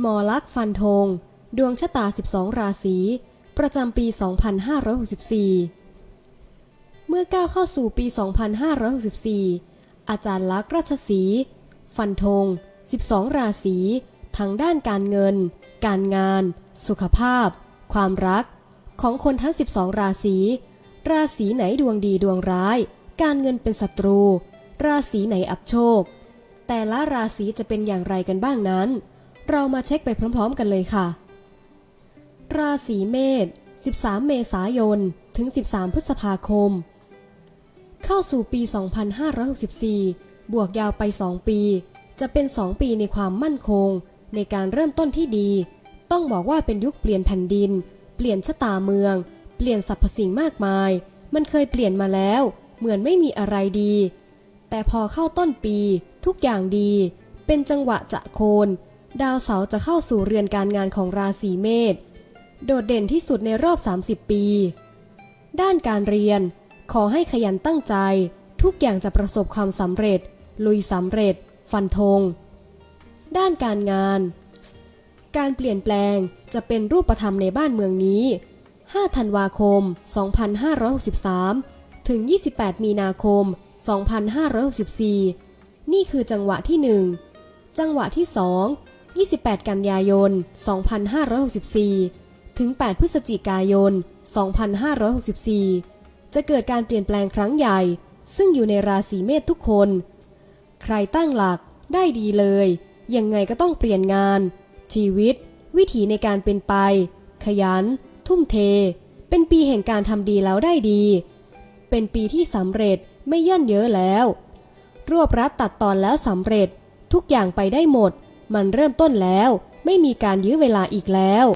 หมอลักษณ์ฟันธง ดวงชะตา 12 ราศี ประจำปี 2564 เมื่อก้าวเข้าสู่ปี 2564 อาจารย์ลักษณ์ราชสีห์ฟันธง 12 ราศีทั้งด้านการเงิน การงาน สุขภาพ ความรัก ของคนทั้ง 12 ราศี ราศีไหนดวงดีดวงร้าย การเงินเป็นศัตรู ราศีไหนอับโชค แต่ละราศีจะเป็นอย่างไรกันบ้างนั้น เรามาเช็คไปพร้อมๆกันเลยค่ะ ราศีเมษ 13 เมษายน ถึง 13 พฤษภาคม เข้าสู่ปี 2564 บวกยาวไป 2 ปี จะเป็น 2 ปีในความมั่นคง ในการเริ่มต้นที่ดี ต้องบอกว่าเป็นยุคเปลี่ยนแผ่นดิน เปลี่ยนชะตาเมือง เปลี่ยนสรรพสิ่งมากมาย มันเคยเปลี่ยนมาแล้ว เหมือนไม่มีอะไรดี แต่พอเข้าต้นปี ทุกอย่างดี เป็นจังหวะจะโคน ดาวเสาร์จะเข้าสู่เรือนการงานของราศีเมษ โดดเด่นที่สุดในรอบ 30 ปี ด้านการเรียน ขอให้ขยันตั้งใจ ทุกอย่างจะประสบความสำเร็จ ลุยสำเร็จ ฟันธง ด้านการงาน การเปลี่ยนแปลงจะเป็นรูปธรรมในบ้านเมืองนี้ 5 ธันวาคม 2563 ถึง 28 มีนาคม 2564 นี่คือจังหวะที่ 1 จังหวะที่ 2 28 กันยายน 2564 ถึง 8 พฤศจิกายน 2564 จะเกิดการเปลี่ยนแปลงครั้งใหญ่ ซึ่งอยู่ในราศีเมษทุกคน ใครตั้งหลักได้ดีเลย ยังไงก็ต้องเปลี่ยนงาน ชีวิต วิถีในการเป็นไป ขยัน ทุ่มเท เป็นปีแห่งการทำดีแล้วได้ดี เป็นปีที่สำเร็จไม่ย่นเยอะแล้ว รวบรัดตัดตอนแล้วสำเร็จทุกอย่างไปได้หมด มันเริ่มต้นแล้ว ไม่มีการยื้อเวลาอีกแล้ว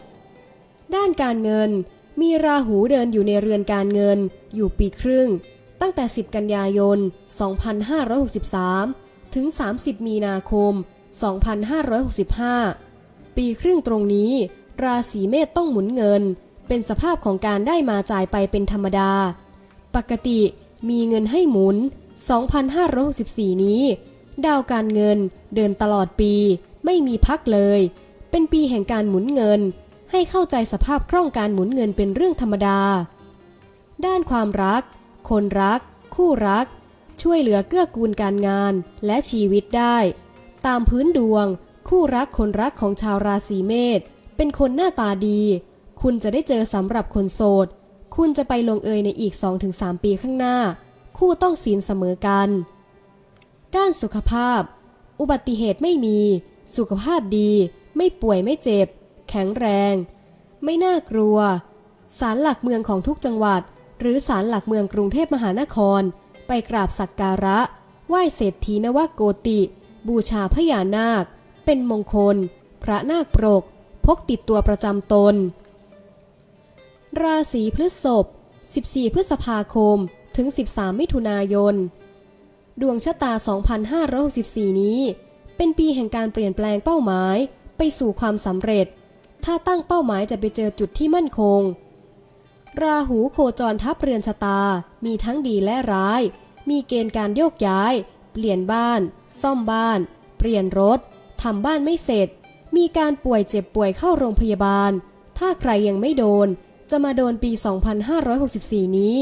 ด้านการเงิน มีราหูเดินอยู่ในเรือนการเงิน อยู่ปีครึ่ง ตั้งแต่ 10 กันยายน 2563 ถึง 30 มีนาคม 2565 ปีครึ่งตรงนี้ ราศีเมษต้องหมุนเงิน เป็นสภาพของการได้มาจ่ายไปเป็นธรรมดา ปกติมีเงินให้หมุน 2564 นี้ ดาวการเงินเดินตลอดปี ไม่มีพักเลย เป็นปีแห่งการหมุนเงิน ให้เข้าใจสภาพคล่องการหมุนเงินเป็นเรื่องธรรมดา ด้านความรัก คนรัก คู่รัก ช่วยเหลือเกื้อกูลการงานและชีวิตได้ ตามพื้นดวง คู่รักคนรักของชาวราศีเมษเป็นคนหน้าตาดี คุณจะได้เจอสำหรับคนโสด คุณจะไปลงเอยในอีก 2-3 ปีข้างหน้า คู่ต้องศีลเสมอกัน ด้านสุขภาพ อุบัติเหตุไม่มี สุขภาพดี ไม่ป่วยไม่เจ็บ แข็งแรง ไม่น่ากลัว ศาลหลักเมืองของทุกจังหวัด หรือศาลหลักเมืองกรุงเทพมหานคร ไปกราบสักการะ ไหว้เศรษฐีนวโกติ บูชาพญานาค เป็นมงคล พระนาคปรก พกติดตัวประจำตน ราศีพฤษภ 14 พฤษภาคม ถึง 13 มิถุนายน ดวงชะตา 2564 นี้ เป็นปีแห่งการเปลี่ยนแปลงเป้าหมายไปสู่ความสำเร็จ ถ้าตั้งเป้าหมายจะไปเจอจุดที่มั่นคง ราหูโคจรทับเรือนชะตา มีทั้งดีและร้าย มีเกณฑ์การโยกย้าย เปลี่ยนบ้าน ซ่อมบ้าน เปลี่ยนรถทำบ้านไม่เสร็จ มีการป่วยเจ็บป่วยเข้าโรงพยาบาล ถ้าใครยังไม่โดน จะมาโดนปี 2564 นี้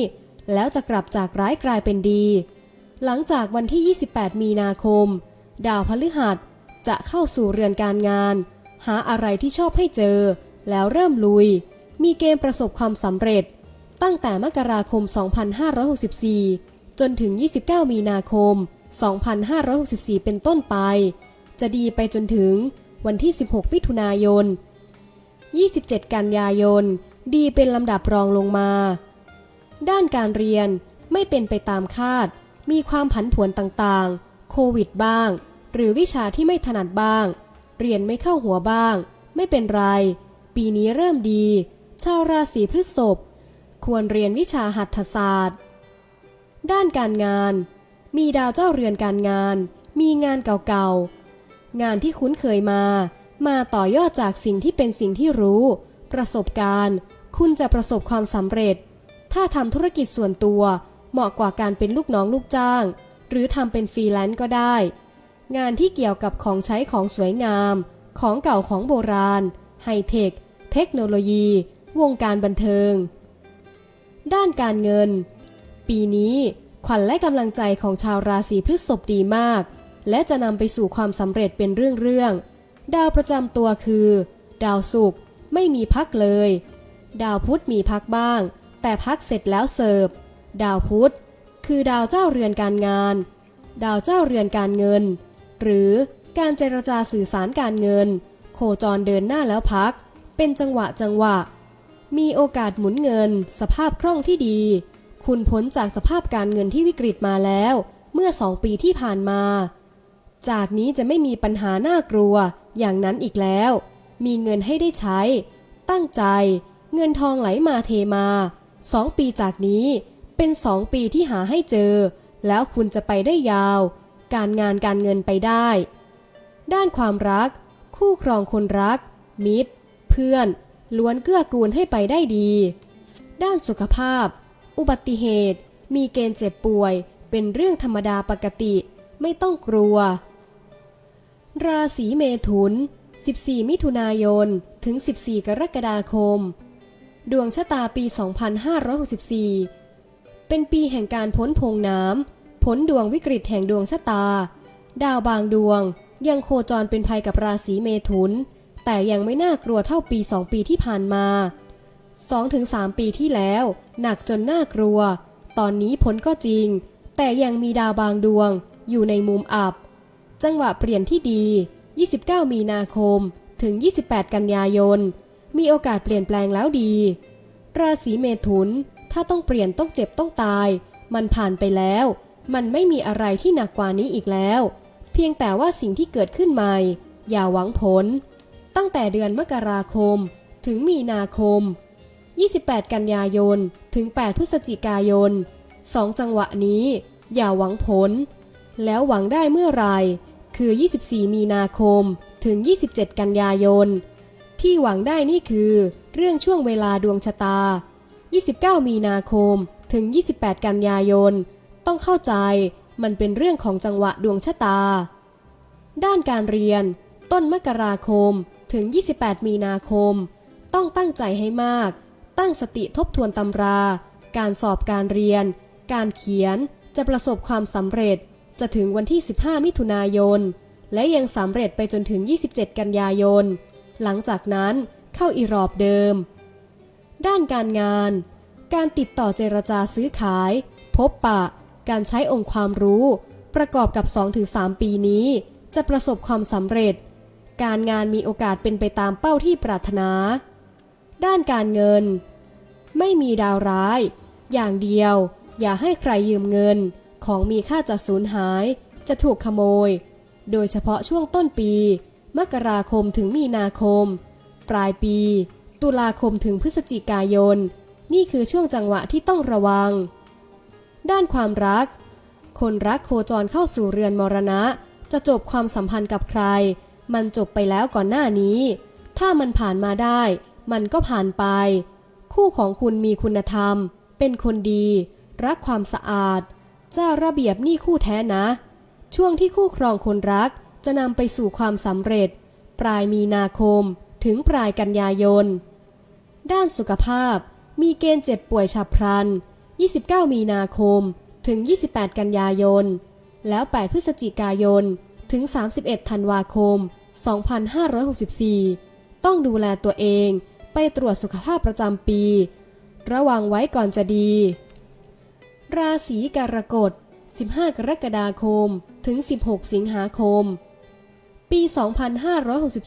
แล้วจะกลับจากร้ายกลายเป็นดี หลังจากวันที่ 28 มีนาคม ดาวพฤหัสจะเข้าสู่เรือนการงาน หาอะไรที่ชอบให้เจอ แล้วเริ่มลุย มีเกณฑ์ประสบความสำเร็จ ตั้งแต่มกราคม 2564 จนถึง 29 มีนาคม 2564 เป็นต้นไป จะดีไปจนถึงวันที่ 16 มิถุนายน 27 กันยายน ดีเป็นลำดับรองลงมา ด้านการเรียนไม่เป็นไปตามคาด มีความผันผวนต่างๆ โควิดบ้าง หรือวิชาที่ไม่ถนัดบ้าง เรียนไม่เข้าหัวบ้าง ไม่เป็นไร ปีนี้เริ่มดี ชาวราศีพฤษภควรเรียนวิชาหัตถศาสตร์ ด้านการงาน มีดาวเจ้าเรือนการงาน มีงานเก่าๆ งานที่คุ้นเคยมา มาต่อยอดจากสิ่งที่เป็นสิ่งที่รู้ ประสบการณ์ คุณจะประสบความสำเร็จ ถ้าทำธุรกิจส่วนตัว เหมาะกว่าการเป็นลูกน้องลูกจ้าง หรือทำเป็นฟรีแลนซ์ก็ได้ งานที่เกี่ยวกับของใช้ของสวยงาม ของเก่าของโบราณ ไฮเทค เทคโนโลยี วงการบันเทิง ด้านการเงิน ปีนี้ขวัญและกำลังใจของชาวราศีพฤษภดีมาก และจะนำไปสู่ความสำเร็จเป็นเรื่องๆ ดาวประจำตัวคือ ดาวศุกร์ไม่มีพักเลย ดาวพุธมีพักบ้าง แต่พักเสร็จแล้วเสิร์ฟ ดาวพุธคือดาวเจ้าเรือนการงาน ดาวเจ้าเรือนการเงิน หรือการเจรจาสื่อสารการเงิน โคจรเดินหน้าแล้วพัก เป็นจังหวะจังหวะ มีโอกาสหมุนเงิน สภาพคล่องที่ดี คุณพ้นจากสภาพการเงินที่วิกฤตมาแล้ว เมื่อสองปีที่ผ่านมา จากนี้จะไม่มีปัญหาน่ากลัวอย่างนั้นอีกแล้ว มีเงินให้ได้ใช้ ตั้งใจ เงินทองไหลมาเทมาสองปีจากนี้เป็นสองปีที่หาให้เจอ แล้วคุณจะไปได้ยาว การงานการเงินไปได้ ด้านความรัก คู่ครองคนรัก มิตร เพื่อน ล้วนเกื้อกูลให้ไปได้ดี ด้านสุขภาพ อุบัติเหตุ มีเกณฑ์เจ็บป่วย เป็นเรื่องธรรมดาปกติ ไม่ต้องกลัว ราศีเมถุน 14 มิถุนายน ถึง 14 กรกฎาคม ดวงชะตาปี 2564 เป็นปีแห่งการพ้นพงน้ำ พ้นดวงวิกฤตแห่งดวงชะตา ดาวบางดวงยังโคจรเป็นภัยกับราศีเมถุน แต่ยังไม่น่ากลัวเท่าปี 2 ปีที่ผ่านมา 2-3 ปีที่แล้ว หนักจนน่ากลัว ตอนนี้พ้นก็จริง แต่ยังมีดาวบางดวงอยู่ในมุมอับ จังหวะเปลี่ยนที่ดี 29 มีนาคมถึง 28 กันยายน มีโอกาสเปลี่ยนแปลงแล้วดี ราศีเมถุน ถ้าต้องเปลี่ยนต้องเจ็บต้องตาย มันผ่านไปแล้ว มันไม่มีอะไรที่หนักกว่านี้อีกแล้ว เพียงแต่ว่าสิ่งที่เกิดขึ้นใหม่ อย่าหวังผล ตั้งแต่เดือนมกราคม ถึงมีนาคม 28 กันยายน ถึง 8 พฤศจิกายนสองจังหวะนี้ อย่าหวังผล แล้วหวังได้เมื่อไหรคือ 24 มีนาคม ถึง 27 กันยายน ที่หวังได้นี่คือ เรื่องช่วงเวลาดวงชะตา 29 มีนาคม ถึง 28 กันยายน ต้องเข้าใจ มันเป็นเรื่องของจังหวะดวงชะตา ด้านการเรียน ต้นมกราคมถึง 28 มีนาคม ต้องตั้งใจให้มาก ตั้งสติทบทวนตำรา การสอบการเรียน การเขียนจะประสบความสำเร็จ จะถึงวันที่ 15 มิถุนายน และยังสำเร็จไปจนถึง 27 กันยายน หลังจากนั้นเข้าอีรอบเดิม ด้านการงาน การติดต่อเจรจาซื้อขาย พบปะ การใช้องค์ความรู้ ประกอบกับ 2-3 ปีนี้ จะประสบความสำเร็จ การงานมีโอกาสเป็นไปตามเป้าที่ปรารถนา ด้านการเงิน ไม่มีดาวร้าย อย่างเดียว อย่าให้ใครยืมเงิน ของมีค่าจะสูญหาย จะถูกขโมย โดยเฉพาะช่วงต้นปี มกราคมถึงมีนาคม ปลายปี ตุลาคมถึงพฤศจิกายน นี่คือช่วงจังหวะที่ต้องระวัง ด้านความรัก คนรักโคจรเข้าสู่เรือนมรณะ จะจบความสัมพันธ์กับใคร มันจบไปแล้วก่อนหน้านี้ ถ้ามันผ่านมาได้ มันก็ผ่านไป คู่ของคุณมีคุณธรรม เป็นคนดี รักความสะอาด เจ้าระเบียบนี่คู่แท้นะ ช่วงที่คู่ครองคนรักจะนำไปสู่ความสำเร็จ ปลายมีนาคม ถึงปลายกันยายน ด้านสุขภาพมีเกณฑ์เจ็บป่วยฉับพลัน 29 มีนาคม ถึง 28 กันยายน แล้ว 8 พฤศจิกายน ถึง 31 ธันวาคม 2564 ต้องดูแลตัวเองไปตรวจสุขภาพประจำปี ระวังไว้ก่อนจะดี ราศีกรกฎ 15 กรกฎาคม ถึง 16 สิงหาคม ปี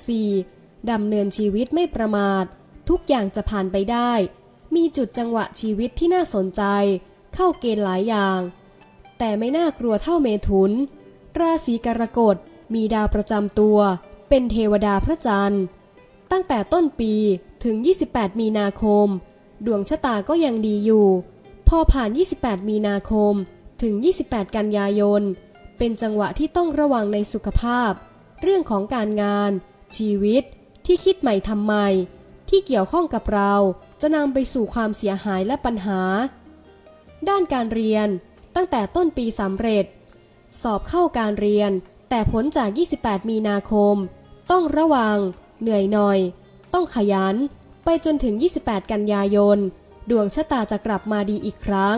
2564 ดำเนินชีวิตไม่ประมาท ทุกอย่างจะผ่านไปได้ มีจุดจังหวะชีวิตที่น่าสนใจ เข้าเกณฑ์หลายอย่าง แต่ไม่น่ากลัวเท่าเมถุน ราศีกรกฎมีดาวประจำตัว เป็นเทวดาพระจันทร์ ตั้งแต่ต้นปีถึง 28 มีนาคม ดวงชะตาก็ยังดีอยู่ พอผ่าน 28 มีนาคมถึง 28 กันยายน เป็นจังหวะที่ต้องระวังในสุขภาพ เรื่องของการงาน ชีวิต ที่คิดใหม่ทำใหม่ ที่เกี่ยวข้องกับเรา จะนำไปสู่ความเสียหายและปัญหา ด้านการเรียนตั้งแต่ต้นปีสำเร็จ สอบเข้าการเรียน แต่ผลจาก 28 มีนาคม ต้องระวัง เหนื่อยหน่อย ต้องขยัน ไปจนถึง 28 กันยายน ดวงชะตาจะกลับมาดีอีกครั้ง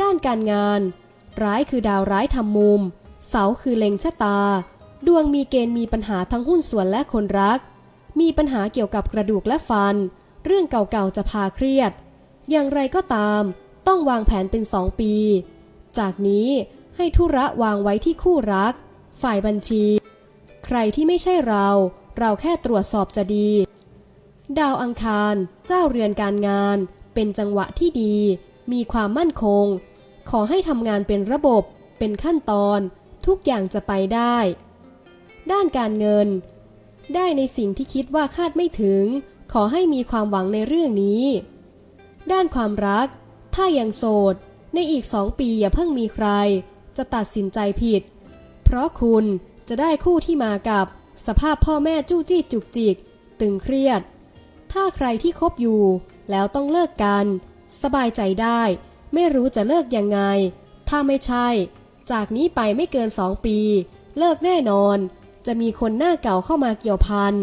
ด้านการงาน ร้ายคือดาวร้ายทำมุม เสาคือเล็งชะตา ดวงมีเกณฑ์มีปัญหาทั้งหุ้นส่วนและคนรัก มีปัญหาเกี่ยวกับกระดูกและฟัน เรื่องเก่าๆจะพาเครียด อย่างไรก็ตาม ต้องวางแผนเป็นสองปี จากนี้ให้ธุระวางไว้ที่คู่รัก ฝ่ายบัญชี ใครที่ไม่ใช่เรา เราแค่ตรวจสอบจะดี ดาวอังคาร เจ้าเรือนการงาน เป็นจังหวะที่ดี มีความมั่นคง ขอให้ทำงานเป็นระบบ เป็นขั้นตอน ทุกอย่างจะไปได้ ด้านการเงิน ได้ในสิ่งที่คิดว่าคาดไม่ถึง ขอให้มีความหวังในเรื่องนี้ ด้านความรัก ถ้ายังโสด ในอีกสองปีอย่าเพิ่งมีใคร จะตัดสินใจผิด เพราะคุณจะได้คู่ที่มากับสภาพพ่อแม่จู้จี้จุกจิก ตึงเครียด ถ้าใครที่คบอยู่ แล้วต้องเลิกกัน สบายใจได้ ไม่รู้จะเลิกยังไง ถ้าไม่ใช่ จากนี้ไปไม่เกินสองปี เลิกแน่นอน จะมีคนหน้าเก่าเข้ามาเกี่ยวพัน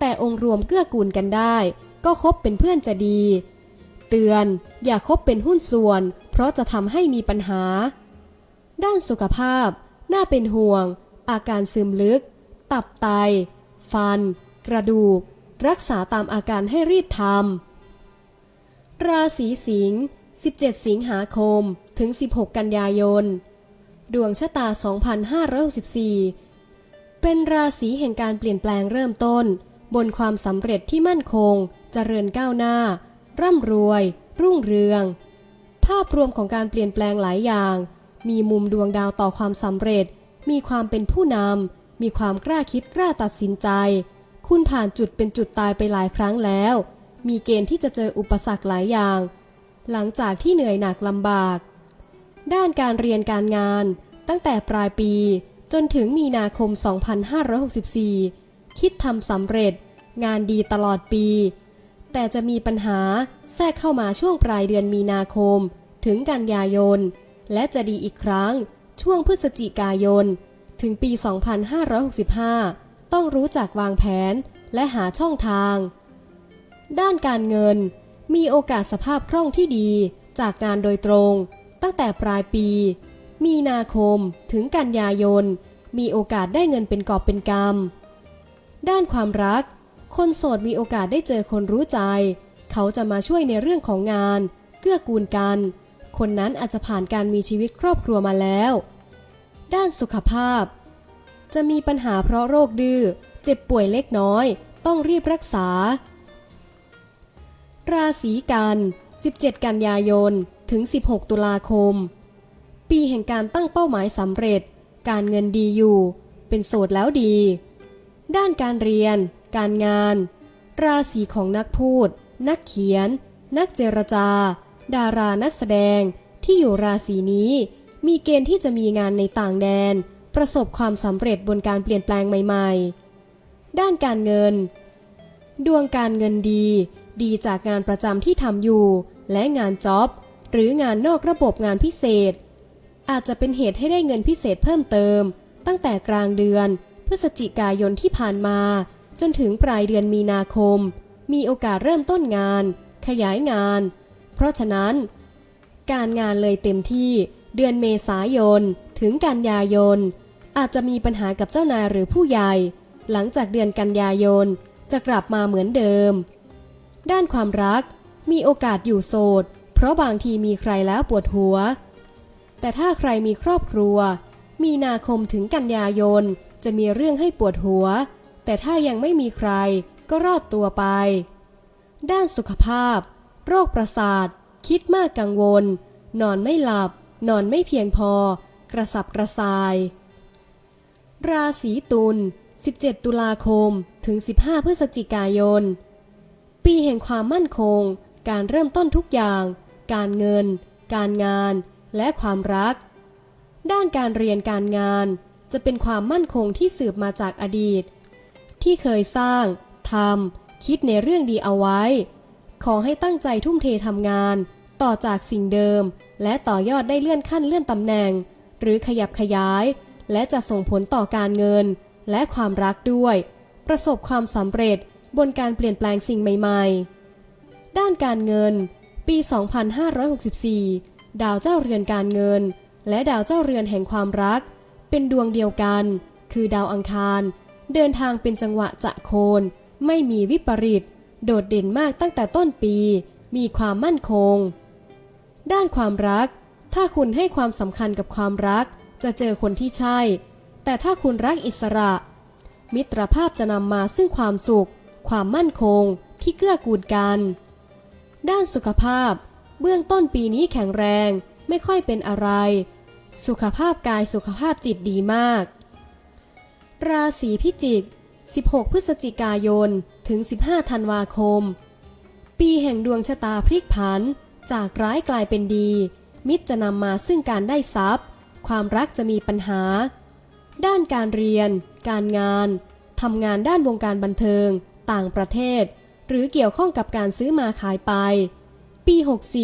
แต่องค์รวมเกื้อกูลกันได้ ก็คบเป็นเพื่อนจะดี เตือนอย่าคบเป็นหุ้นส่วน เพราะจะทำให้มีปัญหา ด้านสุขภาพ น่าเป็นห่วง อาการซึมลึก ตับไต ฟัน กระดูก รักษาตามอาการให้รีบทำราศีสิงห์17 สิงหาคม ถึง 16 กันยายน ดวงชะตา 2564 เป็นราศีแห่งการเปลี่ยนแปลงเริ่มต้น บนความสำเร็จที่มั่นคงเจริญก้าวหน้า ร่ำรวย รุ่งเรือง ภาพรวมของการเปลี่ยนแปลงหลายอย่าง มีมุมดวงดาวต่อความสำเร็จ มีความเป็นผู้นำมีความกล้าคิดกล้าตัดสินใจ คุณผ่านจุดเป็นจุดตายไปหลายครั้งแล้ว มีเกณฑ์ที่จะเจออุปสรรคหลายอย่าง หลังจากที่เหนื่อยหนักลำบาก ด้านการเรียนการงาน ตั้งแต่ปลายปีจนถึงมีนาคม 2564 คิดทำสำเร็จ งานดีตลอดปี แต่จะมีปัญหาแทรกเข้ามาช่วงปลายเดือนมีนาคม ถึงกันยายน และจะดีอีกครั้งช่วงพฤศจิกายน ถึงปี 2565 ต้องรู้จักวางแผนและหาช่องทาง ด้านการเงิน มีโอกาสสภาพคล่องที่ดีจากงานโดยตรง ตั้งแต่ปลายปี มีนาคมถึงกันยายน มีโอกาสได้เงินเป็นกอบเป็นกำ ด้านความรัก คนโสดมีโอกาสได้เจอคนรู้ใจ เขาจะมาช่วยในเรื่องของงาน เกื้อกูลกัน คนนั้นอาจจะผ่านการมีชีวิตครอบครัวมาแล้ว ด้านสุขภาพ จะมีปัญหาเพราะโรคดื้อ เจ็บป่วยเล็กน้อย ต้องรีบรักษา ราศีกัน 17 กันยายน ถึง 16 ตุลาคม ปีแห่งการตั้งเป้าหมายสำเร็จ การเงินดีอยู่ เป็นโสดแล้วดี ด้านการเรียน การงาน ราศีของนักพูด นักเขียน นักเจรจา ดารานักแสดงที่อยู่ราศีนี้ มีเกณฑ์ที่จะมีงานในต่างแดน ประสบความสำเร็จบนการเปลี่ยนแปลงใหม่ ๆ ด้านการเงิน ดวงการเงินดี ดีจากงานประจำที่ทำอยู่ และงานจ็อบ หรืองานนอกระบบงานพิเศษ อาจจะเป็นเหตุให้ได้เงินพิเศษเพิ่มเติม ตั้งแต่กลางเดือน พฤศจิกายนที่ผ่านมา จนถึงปลายเดือนมีนาคม มีโอกาสเริ่มต้นงาน ขยายงาน เพราะฉะนั้น การงานเลยเต็มที่เดือนเมษายน ถึงกันยายน อาจจะมีปัญหากับเจ้านายหรือผู้ใหญ่ หลังจากเดือนกันยายน จะกลับมาเหมือนเดิม ด้านความรักมีโอกาสอยู่โสด เพราะบางทีมีใครแล้วปวดหัว แต่ถ้าใครมีครอบครัว มีนาคมถึงกันยายน จะมีเรื่องให้ปวดหัว แต่ถ้ายังไม่มีใครก็รอดตัวไป ด้านสุขภาพ โรคประสาท คิดมากกังวล นอนไม่หลับ นอนไม่เพียงพอ กระสับกระส่าย ราศีตุล 17 ตุลาคม ถึง 15 พฤศจิกายน ปีแห่งความมั่นคง การเริ่มต้นทุกอย่าง การเงิน การงาน และความรัก ด้านการเรียนการงาน จะเป็นความมั่นคงที่สืบมาจากอดีต ที่เคยสร้างทำคิดในเรื่องดีเอาไว้ ขอให้ตั้งใจทุ่มเททำงาน ต่อจากสิ่งเดิม และต่อยอดได้เลื่อนขั้นเลื่อนตำแหน่ง หรือขยับขยาย และจะส่งผลต่อการเงิน และความรักด้วย ประสบความสำเร็จบนการเปลี่ยนแปลงสิ่งใหม่ ๆ ด้านการเงิน ปี 2564 ดาวเจ้าเรือนการเงิน และดาวเจ้าเรือนแห่งความรัก เป็นดวงเดียวกัน คือดาวอังคาร เดินทางเป็นจังหวะจะโคน ไม่มีวิปริต โดดเด่นมากตั้งแต่ต้นปี มีความมั่นคง ด้านความรัก ถ้าคุณให้ความสำคัญกับความรัก จะเจอคนที่ใช่ แต่ถ้าคุณรักอิสระ มิตรภาพจะนำมาซึ่งความสุข ความมั่นคง ที่เกื้อกูลกัน ด้านสุขภาพ เบื้องต้นปีนี้แข็งแรง ไม่ค่อยเป็นอะไร สุขภาพกายสุขภาพจิตดีมาก ราศีพิจิก 16 พฤศจิกายน ถึง 15 ธันวาคม ปีแห่งดวงชะตาพลิกผัน จากร้ายกลายเป็นดี มิตรจะนำมาซึ่งการได้ทรัพย์ ความรักจะมีปัญหา ด้านการเรียน การงาน ทำงานด้านวงการบันเทิง ต่างประเทศ หรือเกี่ยวข้องกับการซื้อมาขายไป ปี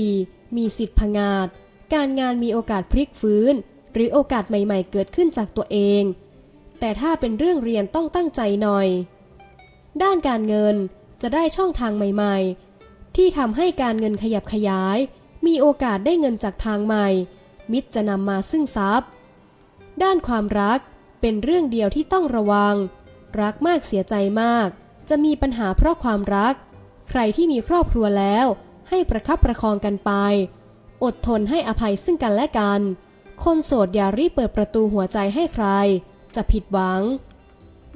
64 มีสิทธิ์พงาด การงานมีโอกาสพลิกฟื้น หรือโอกาสใหม่ๆ เกิดขึ้นจากตัวเอง แต่ถ้าเป็นเรื่องเรียนต้องตั้งใจหน่อย ด้านการเงินจะได้ช่องทางใหม่ๆ ที่ทำให้การเงินขยับขยาย มีโอกาสได้เงินจากทางใหม่ มิตรจะนำมาซึ่งทรัพย์ ด้านความรักเป็นเรื่องเดียวที่ต้องระวัง รักมากเสียใจมาก จะมีปัญหาเพราะความรัก ใครที่มีครอบครัวแล้ว ให้ประคับประคองกันไป อดทนให้อภัยซึ่งกันและกัน คนโสดอย่ารีบเปิดประตูหัวใจให้ใคร จะผิดหวัง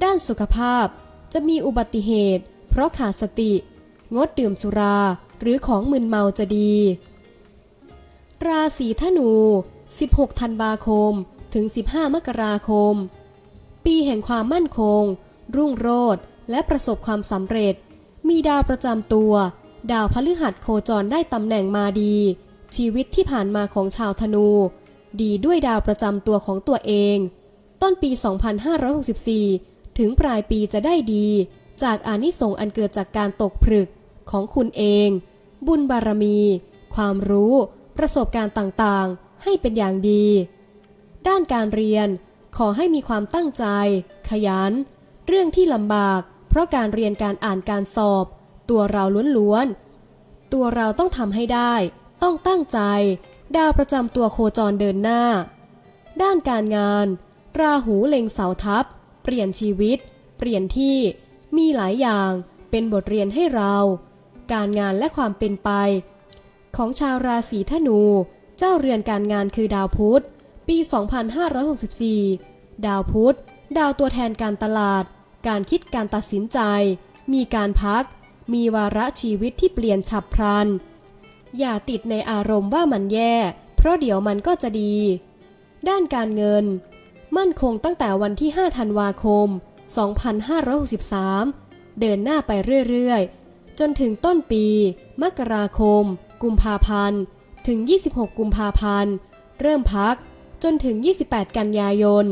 ด้านสุขภาพจะมีอุบัติเหตุ เพราะขาดสติ งดดื่มสุราหรือของมึนเมาจะดี ราศีธนู 16 ธันวาคม ถึง 15 มกราคม ปีแห่งความมั่นคง รุ่งโรจน์และประสบความสำเร็จ มีดาวประจำตัว ดาวพฤหัสโคจรได้ตำแหน่งมาดี ชีวิตที่ผ่านมาของชาวธนู ดีด้วยดาวประจำตัวของตัวเอง ต้นปี 2564 ถึงปลายปีจะได้ดี จากอานิสงส์อันเกิดจากการตกผลึกของคุณเอง บุญบารมี ความรู้ ประสบการณ์ต่างๆ ให้เป็นอย่างดี ด้านการเรียนขอให้มีความตั้งใจ ขยัน เรื่องที่ลำบาก เพราะการเรียนการอ่านการสอบ ตัวเราล้วนๆตัวเราต้องทำให้ได้ ต้องตั้งใจ ดาวประจำตัวโคจรเดินหน้า ด้านการงาน ราหูเล็งเสาทับ เปลี่ยนชีวิต เปลี่ยนที่ มีหลายอย่าง เป็นบทเรียนให้เรา การงานและความเป็นไป ของชาวราศีธนู เจ้าเรือนการงานคือดาวพุธ ปี 2564 ดาวพุธ ดาวตัวแทนการตลาด การคิดการตัดสินใจ มีการพัก มีวาระชีวิตที่เปลี่ยนฉับพลัน อย่าติดในอารมณ์ว่ามันแย่ เพราะเดี๋ยวมันก็จะดี ด้านการเงิน มั่นคงตั้งแต่วันที่ 5 ธันวาคม 2563 เดินหน้าไปเรื่อยๆ จนถึงต้นปี มกราคม กุมภาพันธ์ ถึง 26 กุมภาพันธ์ เริ่มพักจนถึง 28 กันยายน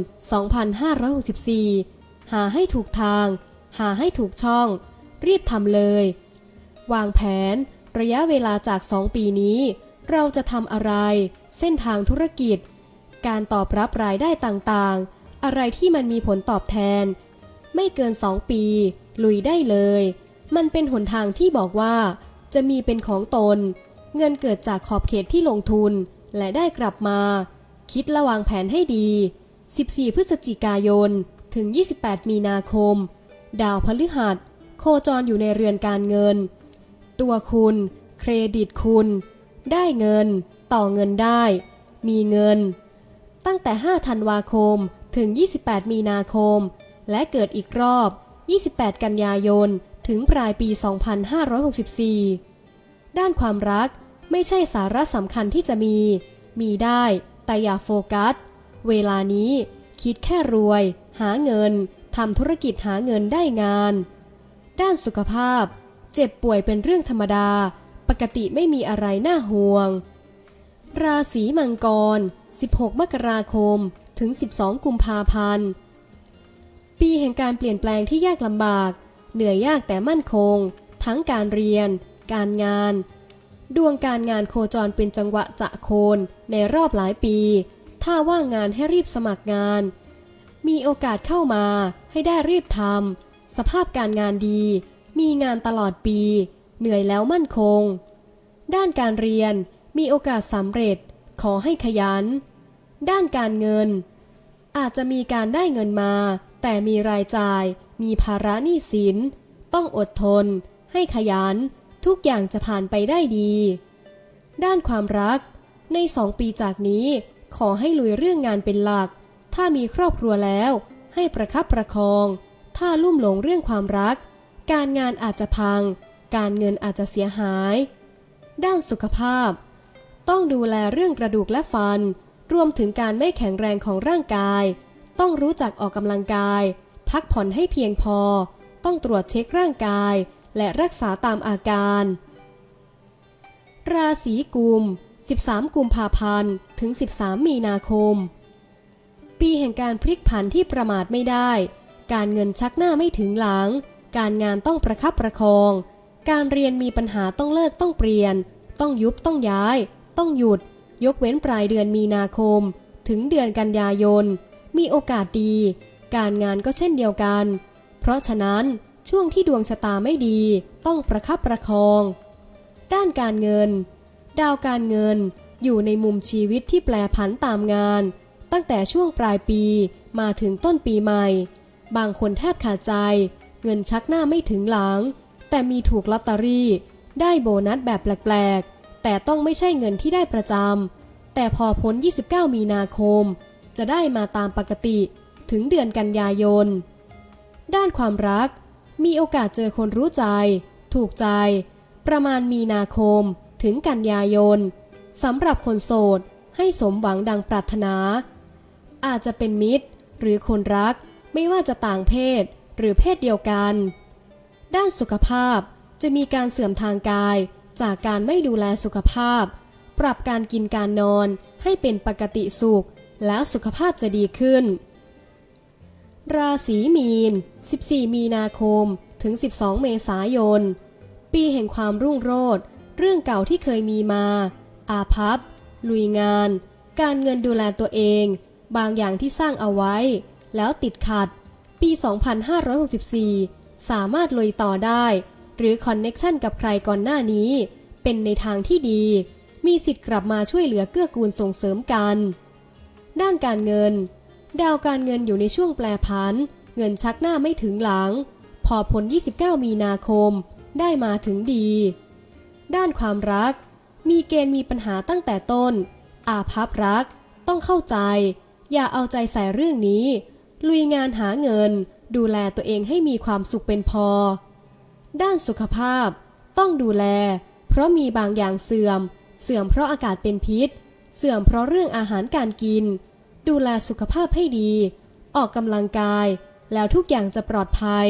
2564 หาให้ถูกทาง หาให้ถูกช่อง รีบทำเลย วางแผน ระยะเวลาจาก 2 ปีนี้ เราจะทำอะไร เส้นทางธุรกิจ การตอบรับรายได้ต่างๆ อะไรที่มันมีผลตอบแทน ไม่เกิน 2 ปี ลุยได้เลย มันเป็นหนทางที่บอกว่า จะมีเป็นของตน เงินเกิดจากขอบเขตที่ลงทุน และได้กลับมา คิดระวางแผนให้ดี 14 พฤศจิกายน ถึง 28 มีนาคม ดาวพฤหัส โคจรอยู่ในเรือนการเงิน ตัวคุณ เครดิตคุณ ได้เงิน ต่อเงินได้ มีเงิน ตั้งแต่ 5 ธันวาคมถึง 28 มีนาคม และเกิดอีกรอบ 28 กันยายน ถึงปลายปี 2564 ด้านความรักไม่ใช่สาระสำคัญที่จะมี มีได้ แต่อย่าโฟกัส เวลานี้ คิดแค่รวย หาเงินทำธุรกิจหาเงินได้งาน ด้านสุขภาพ เจ็บป่วยเป็นเรื่องธรรมดา ปกติไม่มีอะไรน่าห่วง ราศีมังกร 16 มกราคม ถึง 12 กุมภาพันธ์ ปีแห่งการเปลี่ยนแปลงที่ยากลำบาก เหนื่อยยากแต่มั่นคง ทั้งการเรียน การงาน ดวงการงานโคจรเป็นจังหวะจะโคน ในรอบหลายปี ถ้าว่างงานให้รีบสมัครงาน มีโอกาสเข้ามาให้ได้รีบทำสภาพการงานดี มีงานตลอดปี เหนื่อยแล้วมั่นคง ด้านการเรียนมีโอกาสสำเร็จ ขอให้ขยัน ด้านการเงิน อาจจะมีการได้เงินมา แต่มีรายจ่าย มีภาระหนี้สิน ต้องอดทน ให้ขยัน ทุกอย่างจะผ่านไปได้ดี ด้านความรัก ในสองปีจากนี้ ขอให้ลุยเรื่องงานเป็นหลัก ถ้ามีครอบครัวแล้ว ให้ประคับประคอง ถ้าลุ่มหลงเรื่องความรัก การงานอาจจะพัง การเงินอาจจะเสียหาย ด้านสุขภาพ ต้องดูแลเรื่องกระดูกและฟัน รวมถึงการไม่แข็งแรงของร่างกาย ต้องรู้จักออกกำลังกาย พักผ่อนให้เพียงพอ ต้องตรวจเช็คร่างกาย และรักษาตามอาการ ราศีกุม 13 กุมภาพันธ์ ถึง 13 มีนาคม ปีแห่งการพลิกผันที่ประมาทไม่ได้ การเงินชักหน้าไม่ถึงหลัง การงานต้องประคับประคอง การเรียนมีปัญหาต้องเลิกต้องเปลี่ยน ต้องยุบต้องย้าย ต้องหยุด ยกเว้นปลายเดือนมีนาคม ถึงเดือนกันยายน มีโอกาสดี การงานก็เช่นเดียวกัน เพราะฉะนั้นช่วงที่ดวงชะตาไม่ดี ต้องประคับประคอง ด้านการเงิน ดาวการเงินอยู่ในมุมชีวิตที่แปรผันตามงาน ตั้งแต่ช่วงปลายปีมาถึงต้นปีใหม่ บางคนแทบขาดใจ เงินชักหน้าไม่ถึงหลัง แต่มีถูกลอตเตอรี่ ได้โบนัสแบบแปลกๆ แต่ต้องไม่ใช่เงินที่ได้ประจำ แต่พอพ้น 29 มีนาคม จะได้มาตามปกติถึงเดือนกันยายน ด้านความรัก มีโอกาสเจอคนรู้ใจ ถูกใจ ประมาณมีนาคมถึงกันยายนสำหรับคนโสดให้สมหวังดังปรารถนา อาจจะเป็นมิตร หรือคนรักไม่ว่าจะต่างเพศ หรือเพศเดียวกัน ด้านสุขภาพจะมีการเสื่อมทางกายจากการไม่ดูแลสุขภาพ ปรับการกินการนอนให้เป็นปกติสุข แล้วสุขภาพจะดีขึ้น ราศีมีน 14 มีนาคม ถึง 12 เมษายน ปีแห่งความรุ่งโรจน์เรื่องเก่าที่เคยมีมา อาภัพ ลุยงาน การเงินดูแลตัวเอง บางอย่างที่สร้างเอาไว้ แล้วติดขัด ปี 2564 สามารถลุยต่อได้ หรือคอนเน็กชันกับใครก่อนหน้านี้ เป็นในทางที่ดี มีสิทธิ์กลับมาช่วยเหลือเกื้อกูลส่งเสริมกัน ด้านการเงิน ดาวการเงินอยู่ในช่วงแปลผัน เงินชักหน้าไม่ถึงหลัง พอผล 29 มีนาคม ได้มาถึงดี ด้านความรัก มีเกณฑ์มีปัญหาตั้งแต่ต้น อาภัพรัก ต้องเข้าใจ อย่าเอาใจใส่เรื่องนี้ ลุยงานหาเงิน ดูแลตัวเองให้มีความสุขเป็นพอ ด้านสุขภาพ ต้องดูแล เพราะมีบางอย่างเสื่อม เสื่อมเพราะอากาศเป็นพิษ เสื่อมเพราะเรื่องอาหารการกิน ดูแลสุขภาพให้ดี ออกกำลังกาย แล้วทุกอย่างจะปลอดภัย